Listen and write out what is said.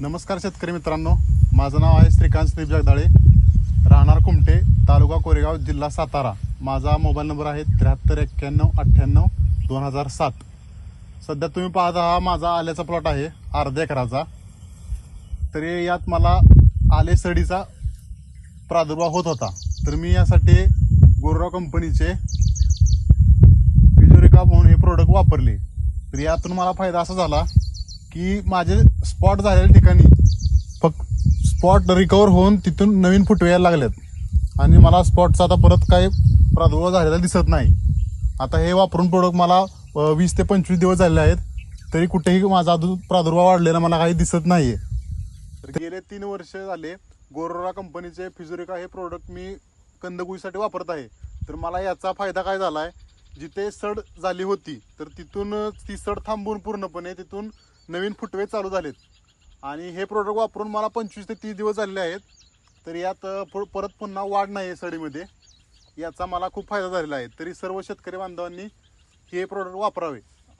नमस्कार शेतकरी मित्रांनो. माझं नाव आहे श्रीकांत स्नेप जगदाळे. राहणार कुमटे तालुका कोरेगाव जिल्हा सातारा. माझा मोबाईल नंबर आहे त्र्याहत्तर एक्क्याण्णव अठ्ठ्याण्णव दोन हजार सात. सध्या तुम्ही पाहता हा माझा आल्याचा प्लॉट आहे अर्ध्या एकराचा. तरी यात मला आले सडीचा प्रादुर्भाव होत होता. तर मी यासाठी गोरराव कंपनीचे पिजोरिका म्हणून हे प्रोडक्ट वापरले. तर यातून मला फायदा असा झाला की माझे स्पॉट झालेल्या ठिकाणी फक्त स्पॉट रिकवर होऊन तिथून नवीन फुटवे लागलेत. आणि मला स्पॉटचा आता परत काही प्रादुर्भाव झालेला दिसत नाही. आता हे वापरून प्रोडक्ट मला वीस ते पंचवीस दिवस झालेले आहेत. तरी कुठेही माझा अजून प्रादुर्भाव वाढलेला मला काही दिसत नाही तर गेले तीन वर्ष झाले गोरोरा कंपनीचे फिजोरिका हे प्रोडक्ट मी कंदगुईसाठी वापरत आहे. तर मला याचा फायदा काय झाला आहे जिथे सड झाली होती तर तिथून ती सड थांबून पूर्णपणे तिथून नवीन फुटवे चालू झालेत. आणि हे प्रोडक्ट वापरून मला पंचवीस ते तीस दिवस झालेले आहेत. तर यात प- परत पुन्हा वाढ नाही आहे सडीमध्ये. याचा मला खूप फायदा झालेला आहे. तरी सर्व शेतकरी बांधवांनी हे प्रोडक्ट वापरावे.